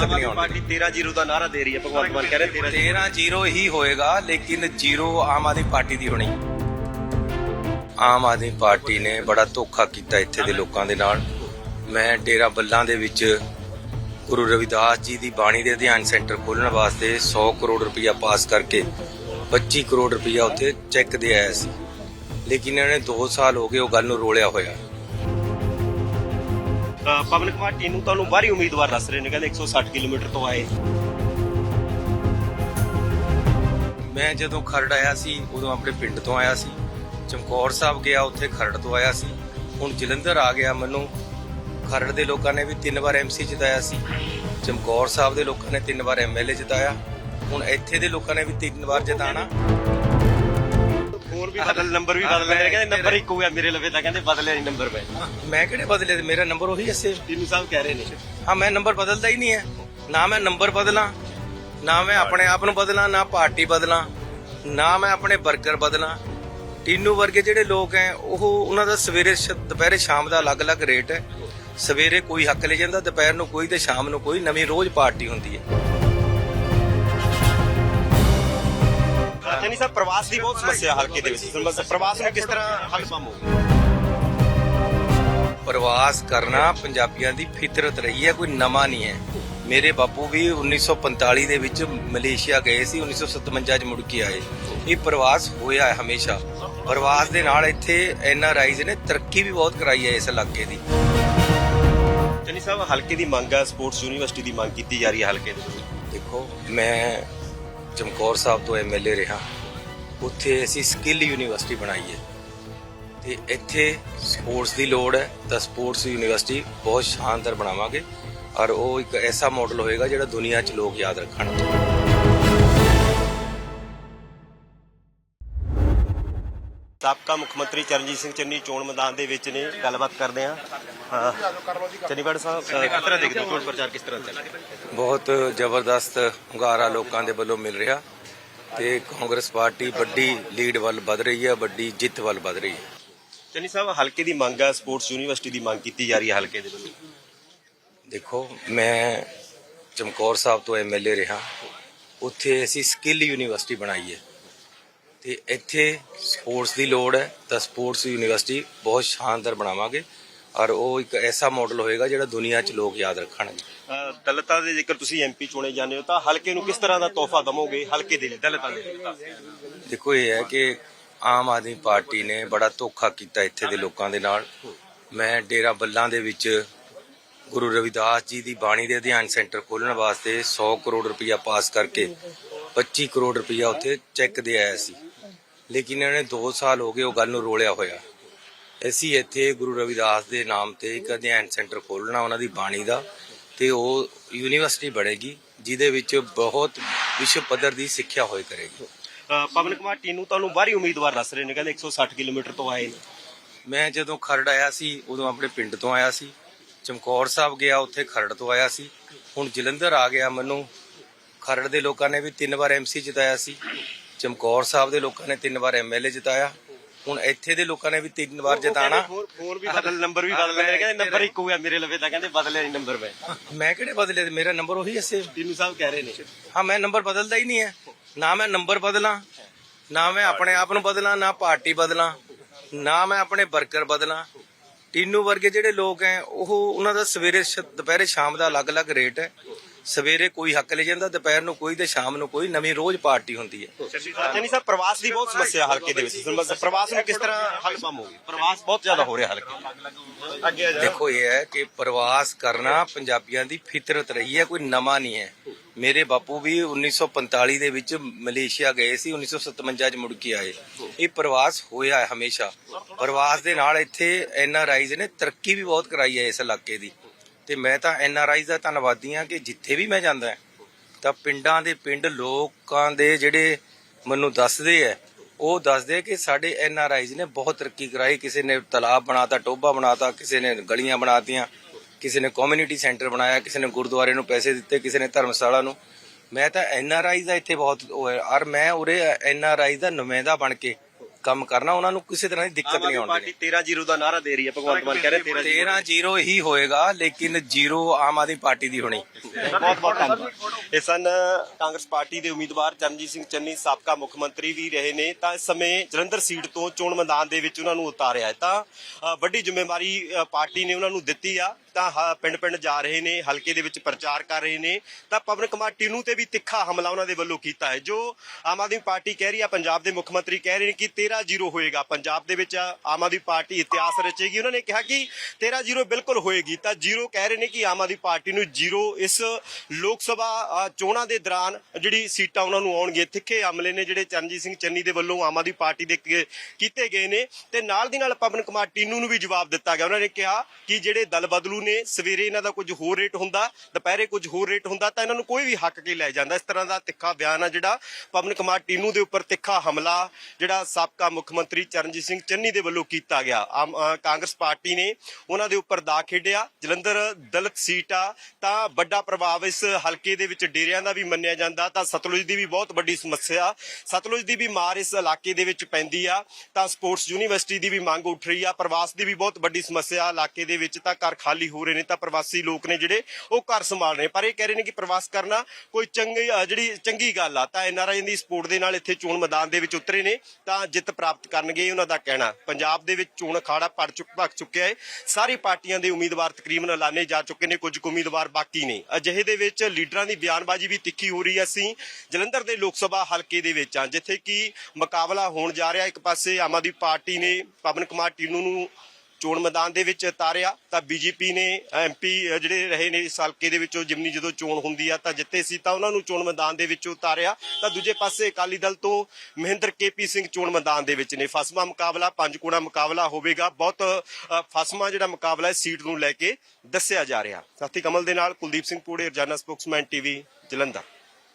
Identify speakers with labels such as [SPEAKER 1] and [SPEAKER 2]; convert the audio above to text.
[SPEAKER 1] ਸਕਦੀਆਂ ਹੁਣ
[SPEAKER 2] ਪਾਰਟੀ 13-0 ਦਾ ਨਾਰਾ ਦੇ ਰਹੀ ਹੈ ਭਗਵੰਤ ਮਾਨ ਕਹਿ ਰਹੇ 13
[SPEAKER 1] 13 ਜ਼ੀਰੋ ਹੀ ਹੋਏਗਾ ਲੇਕਿਨ ਜ਼ੀਰੋ ਆਮ ਆਦਮੀ ਪਾਰਟੀ ਦੀ ਹੋਣੀ। ਆਮ ਆਦਮੀ ਪਾਰਟੀ ਨੇ ਬੜਾ ਧੋਖਾ ਕੀਤਾ ਇੱਥੇ ਦੇ ਲੋਕਾਂ ਦੇ ਨਾਲ। ਮੈਂ ਡੇਰਾ ਬੱਲਾਂ ਦੇ ਵਿੱਚ ਗੁਰੂ ਰਵਿਦਾਸ ਜੀ ਦੀ ਬਾਣੀ ਦੇ ਅਧਿਐਨ ਸੈਂਟਰ ਖੋਲ੍ਹਣ ਵਾਸਤੇ 100 ਕਰੋੜ ਰੁਪਇਆ ਪਾਸ ਕਰਕੇ 25 ਕਰੋੜ ਰੁਪਇਆ ਉੱਥੇ ਚੈੱਕ ਦੇ ਆਇਆ ਸੀ। ਲੇਕਿਨ ਇਹਨਾਂ ਨੇ 2 ਸਾਲ ਹੋ ਗਏ ਉਹ ਗੱਲ ਨੂੰ ਰੋਲਿਆ ਹੋਇਆ।
[SPEAKER 2] ਪਵਨ ਕੁਮਾਰ ਟੀਨੂ ਤੁਹਾਨੂੰ ਬਾਹਰੀ ਉਮੀਦਵਾਰ ਦੱਸ ਰਹੇ ਨੇ, ਕਹਿੰਦੇ 160 ਕਿਲੋਮੀਟਰ ਤੋਂ ਆਏ।
[SPEAKER 1] ਮੈਂ ਜਦੋਂ ਖਰੜ ਆਇਆ ਸੀ, ਉਦੋਂ ਆਪਣੇ ਪਿੰਡ ਤੋਂ ਆਇਆ ਸੀ। ਚਮਕੌਰ ਸਾਹਿਬ ਗਿਆ, ਉੱਥੇ ਖਰੜ ਤੋਂ ਆਇਆ ਸੀ। ਹੁਣ ਜਲੰਧਰ ਆ ਗਿਆ ਮੈਨੂੰ। ਖਰੜ ਦੇ ਲੋਕਾਂ ਨੇ ਵੀ ਤਿੰਨ ਵਾਰ ਐਮਸੀ ਜਿਤਾਇਆ ਸੀ। ਚਮਕੌਰ ਸਾਹਿਬ ਦੇ ਲੋਕਾਂ ਨੇ ਤਿੰਨ ਵਾਰ ਐਮਐਲਏ ਜਿਤਾਇਆ। ਹੁਣ ਇੱਥੇ ਦੇ ਲੋਕਾਂ ਨੇ ਵੀ ਤਿੰਨ ਵਾਰ ਜਿਤਾਣਾ
[SPEAKER 2] ਫੋਨ ਵੀ ਬਦਲ ਨੰਬਰ ਵੀ ਬਦਲ ਨੇ ਕਹਿੰਦੇ ਨੰਬਰ ਇੱਕ ਹੋਇਆ ਮੇਰੇ ਲਵੇ ਤਾਂ। ਕਹਿੰਦੇ ਬਦਲਿਆ ਨਹੀਂ ਨੰਬਰ ਮੈਂ।
[SPEAKER 1] ਮੈਂ ਕਿਹੜੇ ਬਦਲੇ ਤੇ ਮੇਰਾ ਨੰਬਰ ਉਹੀ ਹੈ ਸੇਮ
[SPEAKER 2] ਟੀਨੂ ਸਾਹਿਬ ਕਹਿ ਰਹੇ ਨੇ।
[SPEAKER 1] ਹਾਂ ਮੈਂ ਨੰਬਰ ਬਦਲਦਾ ਹੀ ਨਹੀਂ ਹੈ। ਨਾ ਮੈਂ ਨੰਬਰ ਬਦਲਾਂ ਨਾ ਮੈਂ ਆਪਣੇ ਆਪ ਨੂੰ ਬਦਲਾਂ ਨਾ ਪਾਰਟੀ ਬਦਲਾਂ ਨਾ ਮੈਂ ਆਪਣੇ ਵਰਕਰ ਬਦਲਾਂ। ਟੀਨੂ ਵਰਗੇ ਜਿਹੜੇ ਲੋਕ ਹੈ ਉਹ ਉਹਨਾਂ ਦਾ ਸਵੇਰੇ ਦੁਪਹਿਰੇ ਸ਼ਾਮ ਦਾ ਅਲੱਗ-ਅਲੱਗ ਰੇਟ ਹੈ। ਸਵੇਰੇ ਕੋਈ ਹੱਕ ਲੈ ਜਾਂਦਾ ਦੁਪਹਿਰ ਨੂੰ ਕੋਈ ਤੇ ਸ਼ਾਮ ਨੂੰ ਕੋਈ। ਨਵੀਂ ਰੋਜ਼ ਪਾਰਟੀ ਹੁੰਦੀ ਹੈ।
[SPEAKER 2] ਚੰਨੀ ਸਾਹਿਬ ਪ੍ਰਵਾਸ ਦੀ ਬਹੁਤ ਸਮੱਸਿਆ ਹਲਕੇ ਦੇ ਵਿੱਚ। ਪ੍ਰਵਾਸ ਨੂੰ ਕਿਸ ਤਰ੍ਹਾਂ ਹੱਲ ਪਾਵੋਗੇ
[SPEAKER 1] ਪ੍ਰਵਾਸ ਕਰਨਾ ਪੰਜਾਬੀਆਂ ਦੀ ਫਿਤਰਤ ਰਹੀ ਹੈ ਕੋਈ ਨਵਾਂ ਨਹੀਂ ਹੈ। ਮੇਰੇ ਬਾਪੂ ਵੀ 1945 ਦੇ ਵਿੱਚ ਮਲੇਸ਼ੀਆ ਗਏ ਸੀ 1957 ਚ ਮੁੜ ਕੇ ਆਏ। ਇਹ ਪ੍ਰਵਾਸ ਹੋਇਆ ਹੈ ਹਮੇਸ਼ਾ। ਪ੍ਰਵਾਸ ਦੇ ਨਾਲ ਇੱਥੇ ਐਨਆਰਆਈਜ਼ ਨੇ ਤਰੱਕੀ ਵੀ ਬਹੁਤ ਕਰਾਈ ਹੈ ਇਸ ਇਲਾਕੇ ਦੀ।
[SPEAKER 2] ਚੰਨੀ ਸਾਹਿਬ ਹਲਕੇ ਦੀ ਮੰਗ ਹੈ ਸਪੋਰਟਸ ਯੂਨੀਵਰਸਿਟੀ ਦੀ ਮੰਗ ਕੀਤੀ ਜਾ ਰਹੀ ਹੈ ਹਲਕੇ ਦੇ
[SPEAKER 1] ਦੇਖੋ ਮੈਂ ਚਮਕੌਰ ਸਾਹਿਬ ਤੋਂ ਐਮਐਲਏ ਰਿਹਾ। ਉੱਥੇ ਅਸੀਂ ਸਕਿੱਲ ਯੂਨੀਵਰਸਿਟੀ ਬਣਾਈ ਹੈ। ਤੇ ਇੱਥੇ ਸਪੋਰਟਸ ਦੀ ਲੋੜ ਹੈ ਤਾਂ ਸਪੋਰਟਸ ਯੂਨੀਵਰਸਿਟੀ ਬਹੁਤ ਸ਼ਾਨਦਾਰ ਬਣਾਵਾਂਗੇ ਔਰ ਉਹ ਇੱਕ ਐਸਾ ਮਾਡਲ ਹੋਏਗਾ ਜਿਹੜਾ ਦੁਨੀਆ 'ਚ ਲੋਕ ਯਾਦ ਰੱਖਣ।
[SPEAKER 2] ਸਾਬਕਾ ਮੁੱਖ ਮੰਤਰੀ ਚਰਨਜੀਤ ਸਿੰਘ ਚੰਨੀ ਚੋਣ ਮੈਦਾਨ ਦੇ ਵਿੱਚ ਨੇ ਗੱਲਬਾਤ ਕਰਦੇ ਆ ਚੰਡੀਗੜ੍ਹ ਸਾਹਿਬ ਅ, ਕਿਸ ਤਰ੍ਹਾਂ ਦੇਖਦੇ ਹੋ? ਚੋਣ ਪ੍ਰਚਾਰ ਕਿਸ ਤਰ੍ਹਾਂ ਚੱਲ ਰਿਹਾ?
[SPEAKER 1] ਬਹੁਤ ਜ਼ਬਰਦਸਤ ਹੁੰਗਾਰਾ ਲੋਕਾਂ ਦੇ ਵੱਲੋਂ ਮਿਲ ਰਿਹਾ। ਤੇ ਕਾਂਗਰਸ ਪਾਰਟੀ ਵੱਡੀ ਲੀਡ ਵੱਲ ਵਧ ਰਹੀ ਹੈ ਵੱਡੀ ਜਿੱਤ ਵੱਲ ਵਧ ਰਹੀ ਹੈ।
[SPEAKER 2] ਚੰਨੀ ਸਾਹਿਬ ਹਲਕੇ ਦੀ ਮੰਗ ਹੈ ਸਪੋਰਟਸ ਯੂਨੀਵਰਸਿਟੀ ਦੀ ਮੰਗ ਕੀਤੀ ਜਾ ਰਹੀ ਹੈ ਹਲਕੇ ਦੇ ਵਿੱਚ
[SPEAKER 1] ਦੇਖੋ ਮੈਂ ਚਮਕੌਰ ਸਾਹਿਬ ਤੋਂ ਐਮਐਲਏ ਰਿਹਾ। ਉੱਥੇ ਅਸੀਂ ਸਕਿੱਲ ਯੂਨੀਵਰਸਿਟੀ ਬਣਾਈ ਹੈ। ਤੇ ਇੱਥੇ ਸਪੋਰਟਸ ਦੀ ਲੋੜ ਹੈ ਤਾਂ ਸਪੋਰਟਸ ਯੂਨੀਵਰਸਿਟੀ ਬਹੁਤ ਸ਼ਾਨਦਾਰ ਬਣਾਵਾਂਗੇ। ਔਰ ਉਹ ਇੱਕ ਐਸਾ ਮਾਡਲ ਹੋਏਗਾ ਜਿਹੜਾ ਦੁਨੀਆ 'ਚ ਲੋਕ ਯਾਦ ਰੱਖਣਗੇ।
[SPEAKER 2] ਦਲਿਤਾਂ ਦੇ ਜੇਕਰ ਤੁਸੀਂ ਐਮਪੀ ਚੁਣੇ ਜਾਂਦੇ ਹੋ ਤਾਂ ਹਲਕੇ ਨੂੰ ਕਿਸ ਤਰ੍ਹਾਂ ਦਾ ਤੋਹਫਾ ਦਵੋਗੇ? ਹਲਕੇ ਦੇ ਲਈ ਦਲਿਤਾਂ ਦੇ ਲਈ।
[SPEAKER 1] ਦੇਖੋ ਇਹ ਹੈ ਕਿ ਆਮ ਆਦਮੀ ਪਾਰਟੀ ਨੇ ਬੜਾ ਧੋਖਾ ਕੀਤਾ ਇੱਥੇ ਦੇ ਲੋਕਾਂ ਦੇ ਨਾਲ। ਮੈਂ ਡੇਰਾ ਬੱਲਾਂ ਦੇ ਵਿੱਚ ਗੁਰੂ ਰਵਿਦਾਸ ਜੀ ਦੀ ਬਾਣੀ ਦੇ ਅਧਿਐਨ ਸੈਂਟਰ ਖੋਲ੍ਹਣ ਵਾਸਤੇ 100 ਕਰੋੜ ਰੁਪਇਆ ਪਾਸ ਕਰਕੇ 25 ਕਰੋੜ ਰੁਪਇਆ ਉੱਥੇ ਚੈੱਕ ਦੇ ਆਇਆ ਸੀ। ਲੇਕਿਨ ਇਹਨਾਂ ਨੇ 2 ਸਾਲ ਹੋ ਗਏ ਉਹ ਗੱਲ ਨੂੰ ਰੋਲਿਆ ਹੋਇਆ। ਅਸੀਂ ਇੱਥੇ ਗੁਰੂ ਰਵਿਦਾਸ ਦੇ ਨਾਮ ਤੇ ਇੱਕ ਅਧਿਐਨ ਸੈਂਟਰ ਖੋਲ੍ਹਣਾ ਉਹਨਾਂ ਦੀ ਬਾਣੀ ਦਾ ਤੇ ਉਹ ਯੂਨੀਵਰਸਿਟੀ ਬਣੇਗੀ ਜਿਹਦੇ ਵਿੱਚ ਬਹੁਤ ਵਿਸ਼ਵ ਪੱਧਰ ਦੀ ਸਿੱਖਿਆ ਹੋਏ ਕਰੇਗੀ।
[SPEAKER 2] ਅ, ਪਵਨ ਕੁਮਾਰ ਟੀਨੂ ਤੁਹਾਨੂੰ ਬਾਹਰੀ ਉਮੀਦਵਾਰ ਦੱਸ ਰਹੇ ਨੇ ਕਹਿੰਦੇ 160 ਕਿਲੋਮੀਟਰ ਤੋਂ ਆਏ ਨੇ।
[SPEAKER 1] ਮੈਂ ਜਦੋਂ ਖਰੜ ਆਇਆ ਸੀ ਉਦੋਂ ਆਪਣੇ ਪਿੰਡ ਤੋਂ ਆਇਆ ਸੀ। ਚਮਕੌਰ ਸਾਹਿਬ ਗਿਆ ਉੱਥੇ ਖਰੜ ਤੋਂ ਆਇਆ ਸੀ। ਹੁਣ ਜਲੰਧਰ ਆ ਗਿਆ ਮੈਨੂੰ। ਖਰੜ ਦੇ ਲੋਕਾਂ ਨੇ ਵੀ ਤਿੰਨ ਵਾਰ ਐਮਸੀ ਜਿਤਾਇਆ ਸੀ। ਚਮਕੌਰ ਸਾਹਿਬ ਦੇ ਲੋਕਾਂ ਨੇ ਤਿੰਨ ਵਾਰ ਐਮਐਲਏ ਜਿਤਾਇਆ। ਹੁਣ ਇੱਥੇ ਦੇ ਲੋਕਾਂ ਨੇ ਵੀ ਤਿੰਨ ਵਾਰ ਜਿਤਾਣਾ
[SPEAKER 2] ਫੋਨ ਵੀ ਬਦਲ ਨੰਬਰ ਵੀ ਬਦਲ ਨੇ। ਕਹਿੰਦੇ ਨੰਬਰ ਇੱਕ ਹੋਇਆ ਮੇਰੇ ਲਵੇ ਤਾਂ ਕਹਿੰਦੇ ਬਦਲਿਆ ਨਹੀਂ ਨੰਬਰ ਮੈਂ।
[SPEAKER 1] ਮੈਂ ਕਿਹੜੇ ਬਦਲੇ ਮੇਰਾ ਨੰਬਰ ਉਹੀ ਹੈ ਸੇਮ
[SPEAKER 2] ਟੀਨੂ ਸਾਹਿਬ ਕਹਿ ਰਹੇ ਨੇ।
[SPEAKER 1] ਹਾਂ ਮੈਂ ਨੰਬਰ ਬਦਲਦਾ ਹੀ ਨਹੀਂ ਹੈ ਨਾ ਮੈਂ ਨੰਬਰ ਬਦਲਾਂ ਨਾ ਮੈਂ ਆਪਣੇ ਆਪ ਨੂੰ ਬਦਲਾਂ ਨਾ ਪਾਰਟੀ ਬਦਲਾਂ ਨਾ ਮੈਂ ਆਪਣੇ ਵਰਕਰ ਬਦਲਾਂ। ਟੀਨੂ ਵਰਗੇ ਜਿਹੜੇ ਲੋਕ ਹੈ ਉਹ ਉਹਨਾਂ ਦਾ ਸਵੇਰੇ ਦੁਪਹਿਰੇ ਸ਼ਾਮ ਦਾ ਅਲੱਗ-ਅਲੱਗ ਰੇਟ ਹੈ ਸਵੇਰੇ ਕੋਈ ਹੱਕ ਲੈ ਜਾਂਦਾ ਦੁਪਹਿਰ ਨੂੰ ਕੋਈ ਤੇ ਸ਼ਾਮ ਨੂੰ ਕੋਈ ਨਵੀਂ ਰੋਜ਼ ਪਾਰਟੀ ਹੁੰਦੀ ਹੈ।
[SPEAKER 2] ਚੰਨੀ ਸਾਹਿਬ ਪ੍ਰਵਾਸ ਦੀ ਬਹੁਤ ਸਮੱਸਿਆ ਹਲਕੇ ਦੇ ਵਿੱਚ ਪ੍ਰਵਾਸ ਨੂੰ ਕਿਸ ਤਰ੍ਹਾਂ ਹੱਲ ਪਾਵੋਗੇ ਪ੍ਰਵਾਸ ਬਹੁਤ ਜ਼ਿਆਦਾ ਹੋ ਰਿਹਾ ਹਲਕੇ
[SPEAKER 1] ਦੇਖੋ ਇਹ ਹੈ ਕਿ ਪ੍ਰਵਾਸ ਕਰਨਾ ਪੰਜਾਬੀਆਂ ਦੀ ਫਿਤਰਤ ਰਹੀ ਹੈ ਕੋਈ ਨਵਾਂ ਨਹੀਂ ਹੈ। ਮੇਰੇ ਬਾਪੂ ਵੀ 1945 ਦੇ ਵਿੱਚ ਮਲੇਸ਼ੀਆ ਗਏ ਸੀ 1957 ਚ ਮੁੜ ਕੇ ਆਏ। ਇਹ ਪ੍ਰਵਾਸ ਹੋਇਆ ਹੈ ਹਮੇਸ਼ਾ। ਪ੍ਰਵਾਸ ਦੇ ਨਾਲ ਇੱਥੇ ਐਨਆਰਆਈਜ਼ ਨੇ ਤਰੱਕੀ ਵੀ ਬਹੁਤ ਕਰਾਈ ਹੈ ਇਸ ਇਲਾਕੇ ਦੀ। ਤੇ ਮੈਂ ਤਾਂ ਐਨਆਰਆਈਜ਼ ਦਾ ਧੰਨਵਾਦੀ ਹਾਂ ਕਿ ਜਿੱਥੇ ਵੀ ਮੈਂ ਜਾਂਦਾ ਤਾਂ ਪਿੰਡਾਂ ਦੇ ਪਿੰਡ ਲੋਕਾਂ ਦੇ ਜਿਹੜੇ ਮੈਨੂੰ ਦੱਸਦੇ ਐ ਉਹ ਦੱਸਦੇ ਕਿ ਸਾਡੇ ਐੱਨ ਆਰ ਆਈਜ਼ ਨੇ ਬਹੁਤ ਤਰੱਕੀ ਕਰਾਈ। ਕਿਸੇ ਨੇ ਤਲਾਬ ਬਣਾਤਾ ਟੋਬਾ ਬਣਾਤਾ, ਕਿਸੇ ਨੇ ਗਲੀਆਂ ਬਣਾਤੀਆਂ, ਕਿਸੇ ਨੇ ਕਮਿਊਨਿਟੀ ਸੈਂਟਰ ਬਣਾਇਆ, ਕਿਸੇ ਨੇ ਗੁਰਦੁਆਰੇ ਨੂੰ ਪੈਸੇ ਦਿੱਤੇ, ਕਿਸੇ ਨੇ ਧਰਮਸ਼ਾਲਾ ਨੂੰ। ਮੈਂ ਤਾਂ ਐੱਨ ਆਰ ਆਈ ਦਾ ਇੱਥੇ ਬਹੁਤ ਉਹ ਹੈ। ਔਰ ਮੈਂ ਉਰੇ ਐਨਆਰਆਈ ਦਾ ਨੁਮਾਇੰਦਾ ਬਣ ਕੇ ਕੰਮ ਕਰਨਾ ਉਹਨਾਂ ਨੂੰ ਕਿਸੇ ਤਰ੍ਹਾਂ ਦੀ ਦਿੱਕਤ ਨਹੀਂ ਆਉਣ
[SPEAKER 2] ਪਾਰਟੀ 13 ਜ਼ੀਰੋ ਦਾ ਨਾਰਾ ਦੇ ਰਹੀ ਹੈ ਭਗਵੰਤ ਮਾਨ ਕਹਿ ਰਹੇ 13 ਜ਼ੀਰੋ
[SPEAKER 1] 13 ਜ਼ੀਰੋ ਹੀ ਹੋਏਗਾ ਲੇਕਿਨ ਜ਼ੀਰੋ ਆਮ ਆਦਮੀ ਪਾਰਟੀ ਦੀ ਹੋਣੀ।
[SPEAKER 2] ਬਹੁਤ ਬਹੁਤ ਧੰਨਵਾਦ। ਇਹ ਸਨ ਕਾਂਗਰਸ ਪਾਰਟੀ ਦੇ ਉਮੀਦਵਾਰ ਚਰਨਜੀਤ ਸਿੰਘ ਚੰਨੀ ਸਾਬਕਾ ਮੁੱਖ ਮੰਤਰੀ ਵੀ ਰਹੇ ਨੇ। ਤਾਂ ਇਸ ਸਮੇਂ ਜਲੰਧਰ ਸੀਟ ਤੋਂ ਚੋਣ ਮੈਦਾਨ ਦੇ ਵਿੱਚ ਉਹਨਾਂ ਨੂੰ ਉਤਾਰਿਆ ਹੈ। ਤਾਂ ਵੱਡੀ ਜ਼ਿੰਮੇਵਾਰੀ ਪਾਰਟੀ ਨੇ ਉਹਨਾਂ ਨੂੰ ਦਿੱਤੀ ਆ। ਤਾਂ ਪਿੰਡ-ਪਿੰਡ ਜਾ ਰਹੇ ਨੇ ਹਲਕੇ ਦੇ ਵਿੱਚ ਪ੍ਰਚਾਰ ਕਰ ਰਹੇ ਨੇ। ਤਾਂ ਪਵਨ ਕੁਮਾਰ ਟੀਨੂ ਤੇ ਵੀ ਤਿੱਖਾ ਹਮਲਾ ਉਹਨਾਂ ਦੇ ਵੱਲੋਂ ਕੀਤਾ ਹੈ। ਜੋ ਆਮ ਆਦਮੀ ਪਾਰਟੀ ਕਹਿ ਰਹੀ ਆ ਪੰਜਾਬ ਦੇ ਮੁੱਖ ਮੰਤਰੀ ਕਹਿ ਰਹੇ ਨੇ ਕਿ 13 ਜ਼ੀਰੋ ਹੋਏਗਾ। ਪੰਜਾਬ ਦੇ ਵਿੱਚ ਆਮ ਆਦਮੀ ਪਾਰਟੀ ਇਤਿਹਾਸ ਰਚੇਗੀ। ਉਹਨਾਂ ਨੇ ਕਿਹਾ ਕਿ 13 ਜ਼ੀਰੋ ਬਿਲਕੁਲ ਹੋਏਗੀ। ਤਾਂ ਜ਼ੀਰੋ ਕਹਿ ਰਹੇ ਨੇ ਕਿ ਆਮ ਆਦਮੀ ਪਾਰਟੀ ਨੂੰ ਜ਼ੀਰੋ ਇਸ ਲੋਕ ਸਭਾ ਚੋਣਾਂ ਦੇ ਦੌਰਾਨ ਜਿਹੜੀ ਸੀਟਾਂ ਉਹਨਾਂ ਨੂੰ ਆਉਣਗੇ ਤਿੱਖੇ ਹਮਲੇ ਨੇ ਜਿਹੜੇ ਚਰਨਜੀਤ ਸਿੰਘ ਚੰਨੀ ਦੇ ਵੱਲੋਂ ਆਮ ਆਦਮੀ ਪਾਰਟੀ ਦੇ ਕੀਤੇ ਗਏ ਨੇ। ਤੇ ਨਾਲ ਦੀ ਨਾਲ ਪਵਨ ਕੁਮਾਰ ਟੀਨੂ ਨੂੰ ਵੀ ਜਵਾਬ ਦਿੱਤਾ ਗਿਆ। ਉਹਨਾਂ ਨੇ ਕਿਹਾ ਕਿ ਜਿਹੜੇ ਦਲ ਬਦਲੂ ਨੇ, ਸਵੇਰੇ ਇਹਨਾਂ ਦਾ ਕੁਝ ਹੋਰ ਰੇਟ ਹੁੰਦਾ, ਦੁਪਹਿਰੇ ਕੁਝ ਹੋਰ ਰੇਟ ਹੁੰਦਾ, ਤਾਂ ਇਹਨਾਂ ਨੂੰ ਕੋਈ ਵੀ ਹੱਕ ਕੇ ਲੈ ਜਾਂਦਾ। ਇਸ ਤਰ੍ਹਾਂ ਦਾ ਤਿੱਖਾ ਬਿਆਨ ਆ ਜਿਹੜਾ ਪਵਨ ਕੁਮਾਰ ਟੀਨੂ ਦੇ ਉੱਪਰ ਤਿੱਖਾ ਹਮਲਾ, ਜਿਹੜਾ ਸਾਬਕਾ ਮੁੱਖ ਮੰਤਰੀ ਚਰਨਜੀਤ ਸਿੰਘ ਚੰਨੀ ਦੇ ਵੱਲੋਂ ਕੀਤਾ ਗਿਆ। ਆਮ ਕਾਂਗਰਸ ਪਾਰਟੀ ਨੇ ਉਹਨਾਂ ਦੇ ਉੱਪਰ ਦਾ ਖੇਡਿਆ। ਜਲੰਧਰ ਦਲਿਤ ਸੀਟ ਆ, ਤਾਂ ਵੱਡਾ ਪ੍ਰਭਾਵ ਇਸ ਹਲਕੇ ਦੇ ਵਿੱਚ ਡੇਰਿਆਂ ਦਾ ਵੀ ਮੰਨਿਆ ਜਾਂਦਾ, ਤਾਂ ਸਤਲੁਜ ਦੀ ਵੀ ਬਹੁਤ ਵੱਡੀ ਸਮੱਸਿਆ। ਸਤਲੁਜ ਦੀ ਵੀ ਮਾਰ ਇਸ ਇਲਾਕੇ ਦੇ ਵਿੱਚ ਪੈਂਦੀ ਆ, ਤਾਂ ਸਪੋਰਟਸ ਯੂਨੀਵਰਸਿਟੀ ਦੀ ਵੀ ਮੰਗ ਉੱਠ ਰਹੀ ਆ। ਪ੍ਰਵਾਸ ਦੀ ਵੀ ਬਹੁਤ ਵੱਡੀ ਸਮੱਸਿਆ ਇਲਾਕੇ ਦੇ ਵਿੱਚ, ਤਾਂ ਘਰ ਖਾਲੀ ਹੋ ਰਹੇ ਨੇ, ਤਾਂ ਪ੍ਰਵਾਸੀ ਲੋਕ ਨੇ ਜਿਹੜੇ ਉਹ ਘਰ ਸੰਭਾਲ ਰਹੇ ਪਰ ਇਹ ਕਹਿ ਰਹੇ ਨੇ ਕਿ ਪ੍ਰਵਾਸ ਕਰਨਾ ਕੋਈ ਚੰਗੀ ਜਿਹੜੀ ਚੰਗੀ ਗੱਲ ਆ, ਤਾਂ ਐਨਆਰਆਈ ਦੀ ਸਪੋਰਟ ਦੇ ਨਾਲ ਇੱਥੇ ਚੋਣ ਮੈਦਾਨ ਦੇ ਵਿੱਚ ਉਤਰੇ ਨੇ, ਤਾਂ ਜਿੱਤ ਪ੍ਰਾਪਤ ਕਰਨਗੇ ਉਹਨਾਂ ਦਾ ਕਹਿਣਾ। ਪੰਜਾਬ ਦੇ ਵਿੱਚ ਚੋਣ ਅਖਾੜਾ ਪੜ ਚੁੱਕ ਭੱਕ ਚੁੱਕਿਆ ਹੈ ਸਾਰੀ ਪਾਰਟੀਆਂ ਦੇ ਉਮੀਦਵਾਰ ਤਕਰੀਬਨ ਐਲਾਨੇ ਜਾ ਚੁੱਕੇ ਨੇ, ਕੁਝ ਉਮੀਦਵਾਰ ਬਾਕੀ ਨੇ। ਅਜਿਹੇ ਦੇ ਵਿੱਚ ਲੀਡਰਾਂ ਦੀ ਬਿਆਨਬਾਜ਼ੀ ਵੀ ਤਿੱਖੀ ਹੋ ਰਹੀ ਹੈ ਅਸੀਂ। ਜਲੰਧਰ ਦੇ ਲੋਕ ਸਭਾ ਹਲਕੇ ਦੇ ਵਿੱਚ ਆ, ਜਿੱਥੇ ਕਿ ਮੁਕਾਬਲਾ ਹੋਣ ਜਾ ਰਿਹਾ। ਇੱਕ ਪਾਸੇ ਆਮ ਆਦਮੀ ਪਾਰਟੀ ਨੇ ਪਵਨ ਕੁਮਾਰ ਟੀਨੂ ਨੂੰ ਚੋਣ ਮੈਦਾਨ ਦੇ ਵਿੱਚ ਉਤਾਰਿਆ ਤਾਂ ਬੀਜੇਪੀ ਨੇ ਐਮਪੀ ਜਿਹੜੇ ਰਹੇ ਨੇ ਇਸ ਹਲਕੇ ਦੇ ਵਿੱਚੋਂ ਜਿਮਨੀ ਜਦੋਂ ਚੋਣ ਹੁੰਦੀ ਆ ਤਾਂ ਜਿੱਤੇ ਸੀ ਤਾਂ ਉਹਨਾਂ ਨੂੰ ਚੋਣ ਮੈਦਾਨ ਦੇ ਵਿੱਚ ਉਤਾਰਿਆ ਤਾਂ ਦੂਜੇ ਪਾਸੇ ਅਕਾਲੀ ਦਲ ਤੋਂ ਮਹਿੰਦਰ ਕੇਪੀ ਸਿੰਘ ਚੋਣ ਮੈਦਾਨ ਦੇ ਵਿੱਚ ਨੇ। ਫਸਮਾ ਮੁਕਾਬਲਾ ਪੰਜ ਕੋਣਾ ਮੁਕਾਬਲਾ ਹੋਵੇਗਾ। ਬਹੁਤ ਅ, ਫਸਮਾ ਜਿਹੜਾ ਮੁਕਾਬਲਾ ਹੈ ਸੀਟ ਨੂੰ ਲੈ ਕੇ ਦੱਸਿਆ ਜਾ ਰਿਹਾ। ਸਾਥੀ ਕਮਲ ਦੇ ਨਾਲ ਕੁਲਦੀਪ ਸਿੰਘ ਪੂੜੇ ਰਜਾਨਾ ਸਪੋਕਸਮੈਨ ਟੀਵੀ ਜਲੰਧਰ।